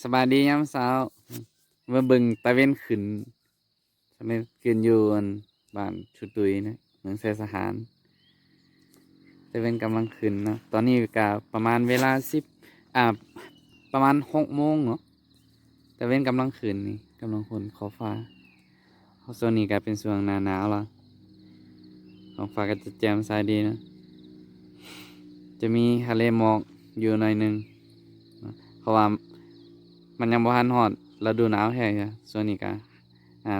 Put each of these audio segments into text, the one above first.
สบายดียามเช้ามาเบิ่งตะเวนขึ้นตะเว้นขึ้นอยู่อันบ้านชุดตุยนะเมืองแสสหารตะเวนกำลังขึ้นเนาะตอนนี้ก็ประมาณเวลาสิบอ่าประมาณหกโมงเนาะตะเวนกำลังขึ้นนี่กำลังคนขอฟ้าเพราะโซนนี้ก็เป็นช่วงหนาหนาวและท้องฟ้าก็จะแจ่มใสดีนะ จะมีทะเลหมอกอยู่หน่อยหนึงเนาะเพราะว่า มันยังบ่ทันฮอดฤดูหนาวแท้จ้ะส่วนนี้ก็อ่า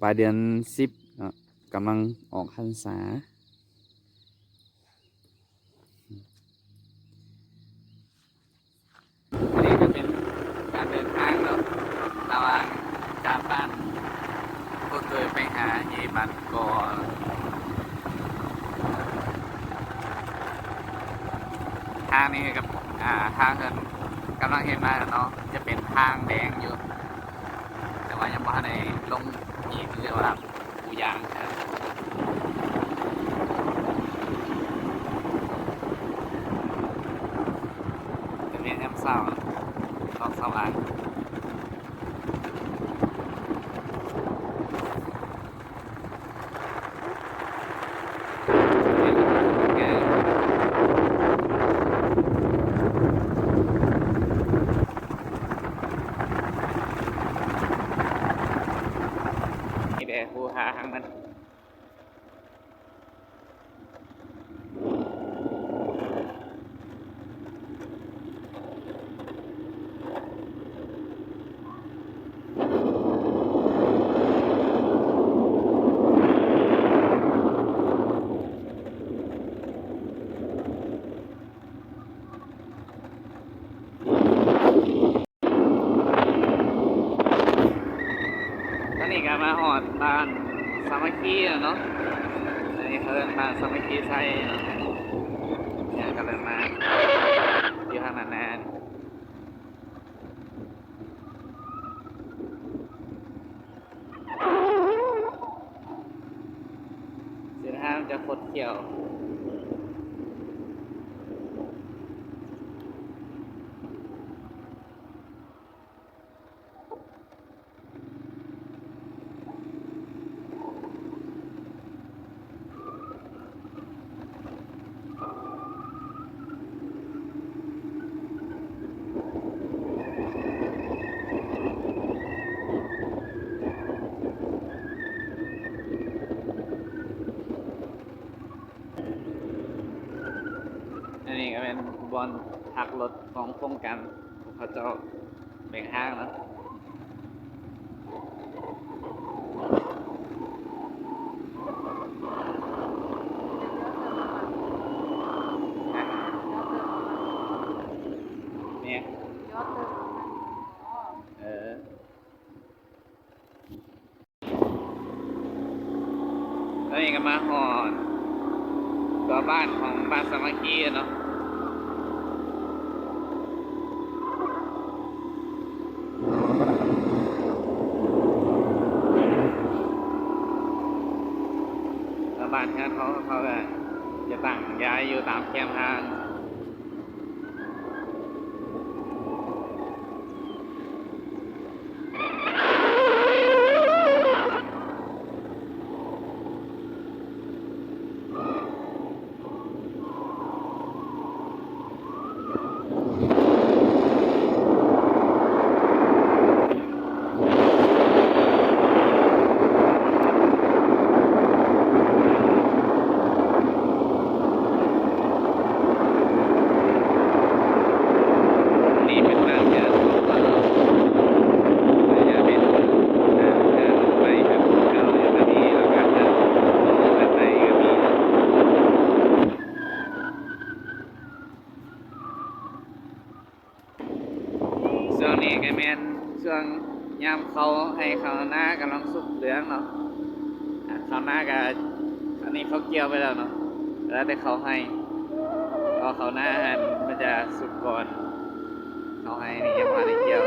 ปลายเดือนสิบกำลังออกพรรษาอันนี้ก็เป็นการเดินทางเนาะระหว่างจากบ้านก็เคยไปหาเยบันก่อนทางนี้กับอ่าทางเงิน กำลังเห็นมาเนาะจะเป็นทางแดงอยู่แต่ว่ายังไม่ทันได้ลงอีกเรียกว่าปูยางครับจะเรียนแอมเศร้าลอกเศร้าอ่านเรียน นี่แหละผู้หาทางมันตอนนี้ก็มาหอดบ้านสามัคคีแล้วเนาะอันนี้เขาเรียกบ้านสามัคคีไท ยเนาะเนี่ยก็เลยมาอยู่ทางนั้นนานเส้นทามจะคดเขียว อั นนี้ก็เป็นบอลพักรถของโครงการของเขาจ้าแบ่งห้างนะเนี่ยเออแล้วนี่ก็มาหอดตัวบ้านของบ้านสามัคคีเนาะ บ้านเขาเขาเขาก็จะตั้งย้ายอยู่ตามแคมทาง นี่เป็นน้ำยาสูบน้ำยาเป็นน้ำยาไปแบบเก่าอย่างนี้แล้วก็จะแบบไหนก็มีช่วงนี้ก็แม่นช่วง ยามเขาให้เขาวหน้ากำลังสุกเหลืองเนาะเขาวหน้าก็อันนี้เขาเกี่ยวไปแล้วเนาะแล้วแต่เขาให้พอเขาวหน้าหันมันจะสุกก่อนเขาให้นี่ยังมาได้เกี่ยว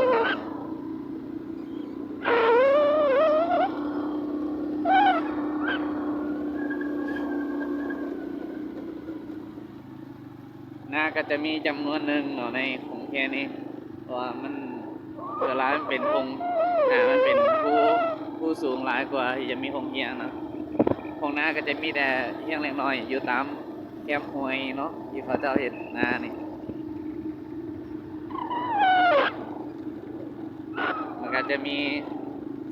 หน้าก็จะมีจำนวนหนึ่งเนาะในของแค่นี้ราะว่ามันเวลามันเป็นองค์ อ่ามันเป็นผู้ผู้สูงหลายกว่าที่จะมีองเฮียงนะองหน้าก็จะมีแต่เฮียงเล็กน้อย อยู่ตามแคมหวยเนาะที่เขาเจ้าเห็นหน้านี่มันก็จะมี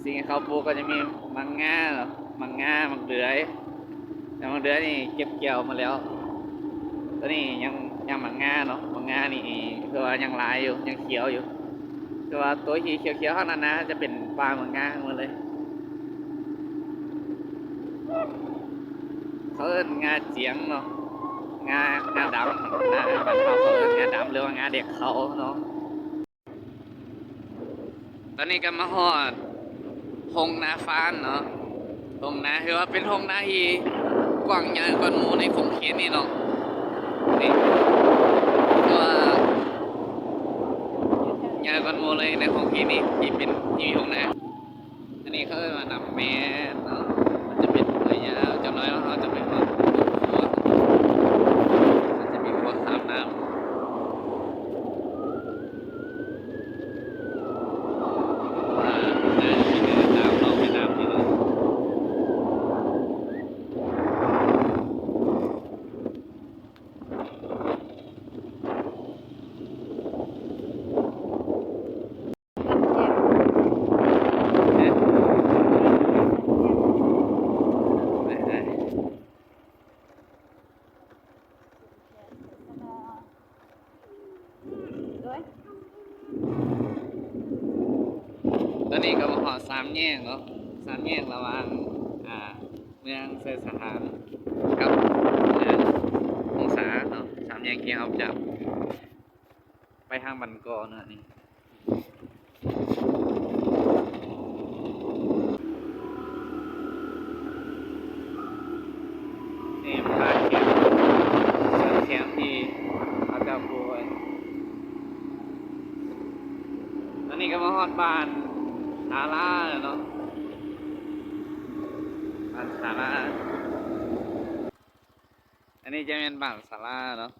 สิ่งที่เขาปลูกก็จะมีมังงาเนาะมังงามังเดือยแต่มังเดือยนี่เก็บเกี่ยวมาแล้วตอนนี้ยังยังมังงาเนาะมังงานี่คือว่ายังลายอยู่ยังเขียวอยู่ คือว่าตัวที่เขียวๆเท่านั้นนะ จะเป็นปลาเหมังงาหมดเลยเขาเอิ้นงาเจียงเนาะงางาดำนะบ้านเขาเขาเอิ้นงาดำหรือว่างาเด็กเขาเนาะตอนนี้ก็มาฮอดหงนาฟานเนาะหงนาคือว่าเป็นหงนาที่กว้างใหญ่กว่าหมูในคงเขตนี่เนาะนี่ก็ว่าใหญ่ก กันโมเลยในของกีนี่ที่เป็นที่มีหงนาอันนี้เขาเรียกว่านำแม่เนาะมันจะเป็นระยะจำน้อยแล้วเขาจะเป็นว่าหัวมันจะมีหัวขามน้ำ ว่าน่าจะมีเดินตามลองไปน้ำนี่เลยเอ๊ะไหนไหนตอนนี้ก็มาหอดสาม แยกเนาะสามแยกระหว่างอ่าเมืองเซอร์สถานกับเมืององศาเนาะสามแยกเคียงเอาจับ ไปทางบันกอเนาะนี่นี่พาเขียงเชิงเขียงที่เขาจะปูไว้อันนี้ก็มาฮอดบ้าน ศาลาเนาะบ้านศาลาอันนี้จะเป็นบ้านศาลาเนาะ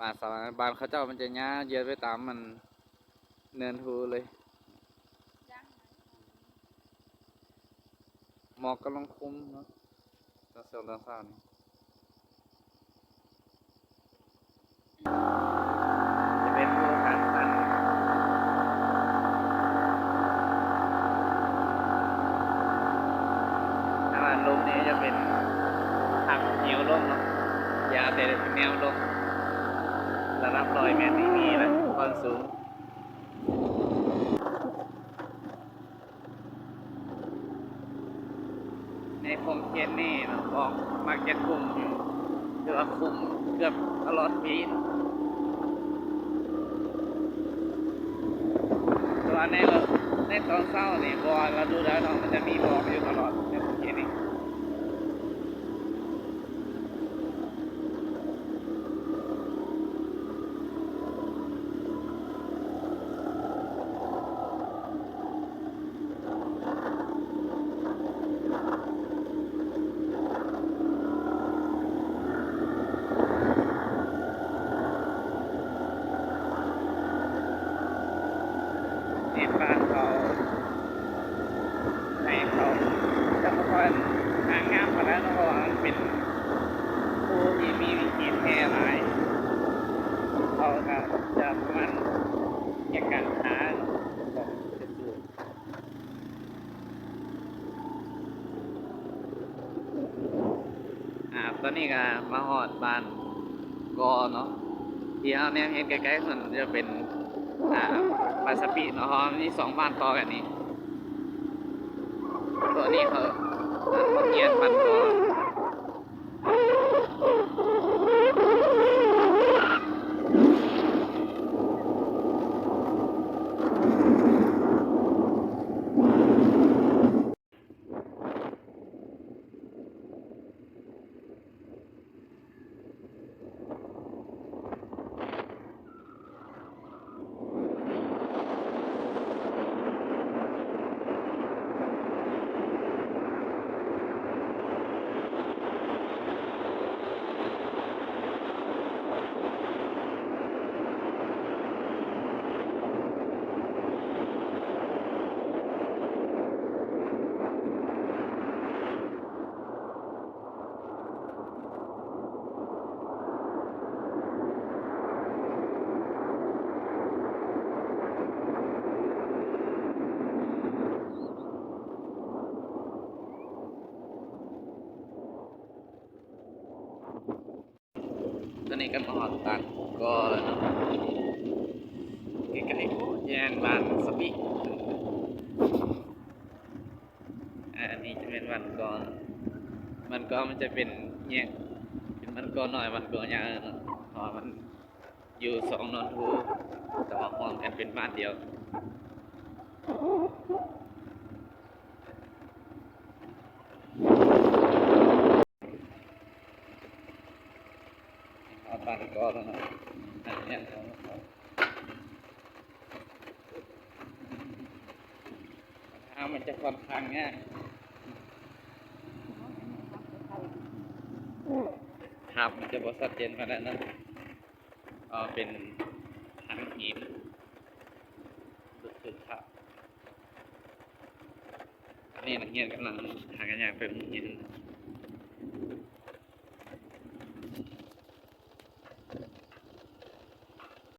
บ้านศาลาบ้านเขาเจ้ามันจะย่าเยือนไปตามมันเนินทูเลยหมอกกำลังคุ้มเนาะตอนเช้าตอนเช้านี่จะเป็นผู้ขันตันถ้ามันลมนี้จะเป็นหักเหนียว ลมเนาะยาวแต่แนวลมระดับรอยเมตรนี่มีนะความสูงในคงเคนนี่เนาบอกมักจะคุมอยู่เกือบคุมเกือบตลอดปีตัวในเราในตอนเศร้านี่บอลเราดูแล้วเนาะมันจะมีบอกอยู่ตลอดในคงเคนนี่นี่บ้านเขาให้เขาจะมาคอยหางามมาแล้วเนาะเพราะว่ามันเป็นผู้ที่มีวิธีแพร่หลายเขา ก็จะประมันอยากการหางจะดูอ่าตอนนี้ก็มาหอดบ้านกอเนาะที่เอาเนี่ยเห็นใกล้ๆมันจะเป็นอ่าบาสปีเนาะมันมีสองบ้านต่อกันนี้ตัวนี้เขาเขาเงียนบ้านกอ อนนี้ก็มาหอดตันก็แล้วเนาะใกล้ๆโอ้แยนบ้านสปิอันนี้จะเป็นวันก่อนมันก็มันจะเป็นแยกเป็นมันก็หน่อยมันก็ยาวเนาะเพอมันอยู่สองนอนทูแต่ว่าห้องกันเป็นบ้านเดียว เอนแล้วนะอันนี้ทางมันจะค่อนข้างง่ายครับมันจะบอสัดเจนขนาดนั้นเอาเป็นทางหินรู้สึกครับนนี้นักเรียนกำลังหากันอย่างเป็นหิน